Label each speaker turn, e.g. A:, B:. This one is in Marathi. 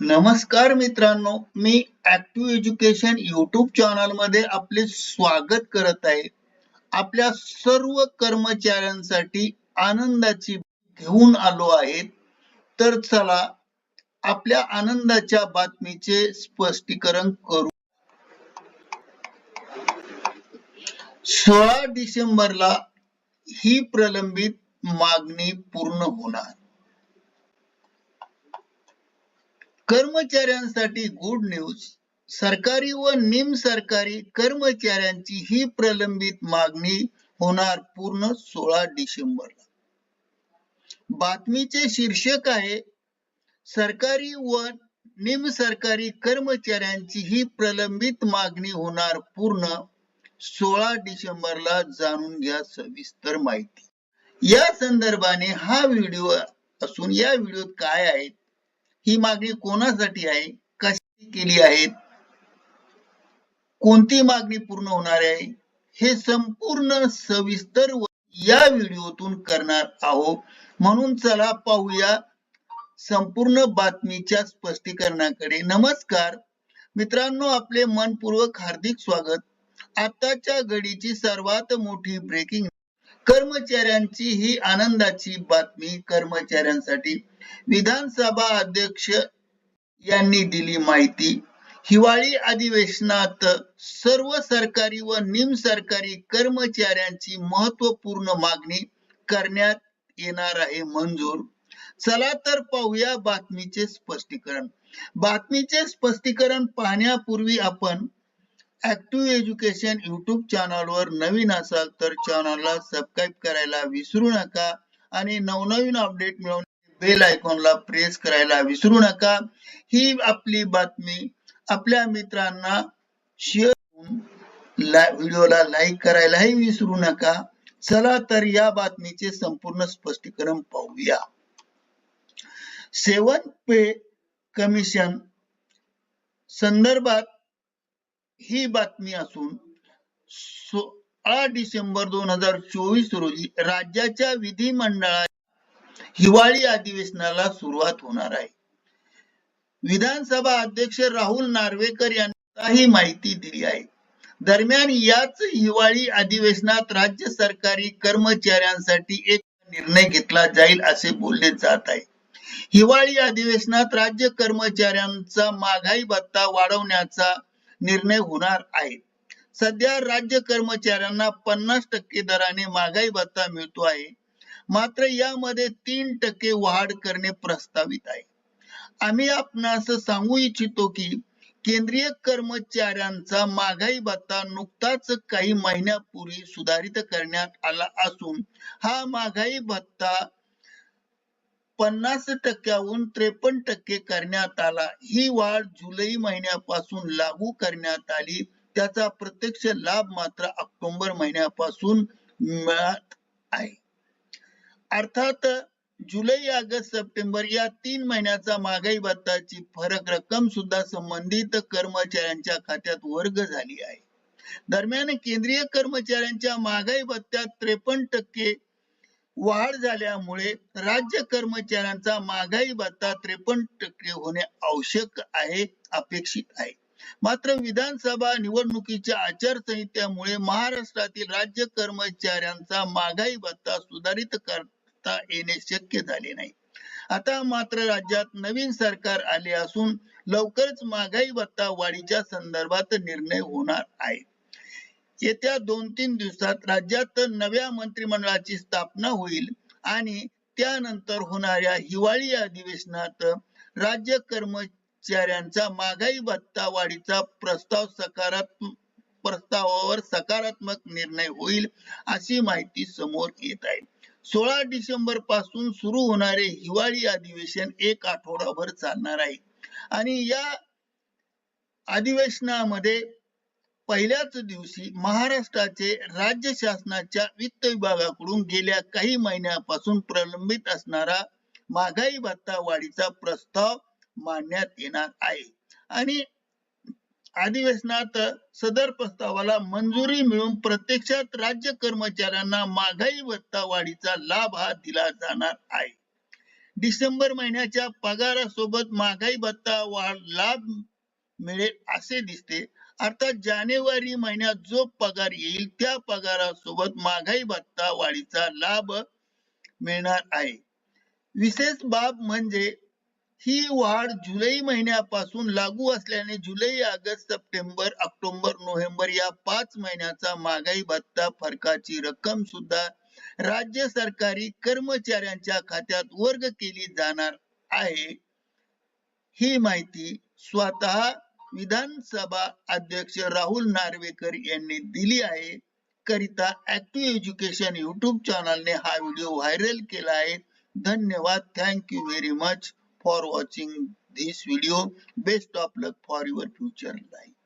A: नमस्कार मित्रांनो मी ऍक्टिव्ह एज्युकेशन युट्यूब चॅनलमध्ये आपले स्वागत करत आहे. आपल्या सर्व कर्मचाऱ्यांसाठी आनंदाची घेऊन आलो आहे तर चला आपल्या आनंदाच्या बातमीचे स्पष्टीकरण करू. सोळा डिसेंबरला ही प्रलंबित मागणी पूर्ण होणार. कर्मचाऱ्यांसाठी गुड न्यूज सरकारी व निम सरकारी कर्मचाऱ्यांची ही प्रलंबित मागणी होणार पूर्ण सोळा डिसेंबरला. बातमीचे शीर्षक आहे सरकारी व निम सरकारी कर्मचाऱ्यांची ही प्रलंबित मागणी होणार पूर्ण सोळा डिसेंबरला जाणून घ्या सविस्तर माहिती. या संदर्भाने हा व्हिडिओ असून या व्हिडिओत काय आहे ही मागणी कोणासाठी आहे? कशी केली आहे? कोणती मागणी पूर्ण होणार आहे? हे संपूर्ण सविस्तर या व्हिडिओतून करणार आहोत. म्हणून चला पाहूया संपूर्ण बातमीच्या स्पष्टीकरणाकडे. नमस्कार. मित्रांनो आपले मनपूर्वक हार्दिक स्वागत. आताच्या घडीची सर्वात मोठी ब्रेकिंग कर्मचाऱ्यांची ही आनंदाची बातमी कर्मचाऱ्यांसाठी. विधानसभा अध्यक्ष यांनी दिली माहिती. हिवाळी अधिवेशनात सर्व सरकारी व निम सरकारी कर्मचाऱ्यांची महत्त्वपूर्ण मागणी करण्यात येणार आहे मंजूर. चला तर पाहूया बातमीचे स्पष्टीकरण. बातमीचे स्पष्टीकरण पाहण्यापूर्वी आपण ऍक्टिव्ह एज्युकेशन युट्यूब चॅनलवर नवीन असाल तर चॅनलला सबस्क्राईब करायला विसरू नका आणि नवनवीन अपडेट मिळवून बेल आयकॉनला प्रेस करायला विसरू नका. ही आपली बातमी आपल्या मित्रांना शेअर व्हिडिओला लाईक करायलाही विसरू नका. चला तर या बातमीचे संपूर्ण स्पष्टीकरण पाहूया. सेवन पे कमिशन संदर्भात ही बातमी असून सोळा डिसेंबर दोन हजार चोवीस रोजी राज्याच्या विधिमंडळा हिवाळी अधिवेशनाला सुरुवात होणार आहे. विधानसभा अध्यक्ष राहुल नार्वेकर यांनी ही माहिती दिली आहे. दरम्यान याच हिवाळी अधिवेशनात राज्य सरकारी कर्मचाऱ्यांसाठी एक निर्णय घेतला जाईल असे बोलले जात आहे. हिवाळी अधिवेशनात राज्य कर्मचाऱ्यांचा महागाई भत्ता वाढवण्याचा निर्णय होणार आहे. सध्या राज्य कर्मचाऱ्यांना पन्नास टक्के दराने महागाई भत्ता मिळतो आहे. मात्र यामध्ये तीन टक्के वाढ करणे प्रस्तावित आहे. आम्ही आपणास सांगू इच्छितो की केंद्रीय कर्मचाऱ्यांचा महागाई भत्ता नुकताच काही महिन्यापूर्वी सुधारित करण्यात आला असून हा महागाई भत्ता पन्नास टक्क्याहून त्रेपन्न टक्के करण्यात आला. ही वाढ जुलै महिन्यापासून लागू करण्यात आली. त्याचा प्रत्यक्ष लाभ मात्र ऑक्टोबर महिन्यापासून मिळत आहे. अर्थात जुलै ऑगस्ट सप्टेंबर या तीन महिन्याचा महागाई भत्ताची फरक रक्कम सुद्धा संबंधित कर्मचाऱ्यांच्या खात्यात वर्ग झाली आहे. दरम्यान केंद्रीय कर्मचाऱ्यांच्या महागाई भत्त्यात त्रेपन्न टक्के वाढ झाल्यामुळे राज्य कर्मचाऱ्यांचा महागाई भत्ता त्रेपन्न टक्के होणे आवश्यक आहे अपेक्षित आहे. मात्र विधानसभा निवडणुकीच्या आचारसंहितेमुळे महाराष्ट्रातील राज्य कर्मचाऱ्यांचा महागाई भत्ता सुधारित कर सत्ता येणे शक्य झाले नाही. आता मात्र राज्यात नवीन सरकार आले असून लवकरच महागाई भत्ता वाढीच्या संदर्भात निर्णय होणार आहे. येत्या दोन तीन दिवसात राज्यात नव्या मंत्रिमंडळाची स्थापना होईल आणि त्यानंतर होणाऱ्या हिवाळी अधिवेशनात राज्य कर्मचाऱ्यांचा महागाई भत्ता वाढीचा प्रस्ताव सकारात्मक प्रस्तावावर सकारात्मक निर्णय होईल अशी माहिती समोर येत आहे. सोळा डिसेंबरपासून सुरू होणारे हिवाळी अधिवेशन एक आठवडाभर चालणार आहे. आणि या अधिवेशनामध्ये पहिल्याच दिवशी महाराष्ट्राचे राज्य शासनाच्या वित्त विभागाकडून गेल्या काही महिन्यापासून प्रलंबित असणारा महागाई भत्ता वाढीचा प्रस्ताव मांडण्यात येणार आहे. आणि अधिवेशनात सदर प्रस्तावाला मंजुरी मिळून प्रत्यक्षात राज्य कर्मचाऱ्यांना महागाई भत्ता वाढीचा लाभ हा दिला जाणार आहे. डिसेंबर महिन्याच्या पगारासोबत महागाई भत्ता वाढ लाभ मिळेल असे दिसते. अर्थात जानेवारी महिन्यात जो पगार येईल त्या पगारासोबत महागाई भत्ता वाढीचा लाभ मिळणार आहे. विशेष बाब म्हणजे ही वाढ जुलै महिन्यापासून लागू असल्याने जुलै ऑगस्ट सप्टेंबर ऑक्टोबर नोव्हेंबर या पाच महिन्याचा महागाई भत्ता फरकाची रक्कम सुद्धा राज्य सरकारी कर्मचाऱ्यांच्या खात्यात वर्ग केली जाणार आहे. ही माहिती स्वतः विधानसभा अध्यक्ष राहुल नार्वेकर यांनी दिली आहे. करिता ऍक्टिव्ह एज्युकेशन युट्यूब चॅनलने हा व्हिडिओ व्हायरल केला आहे. धन्यवाद. Thank you very much for watching this video. Best of luck for your future life.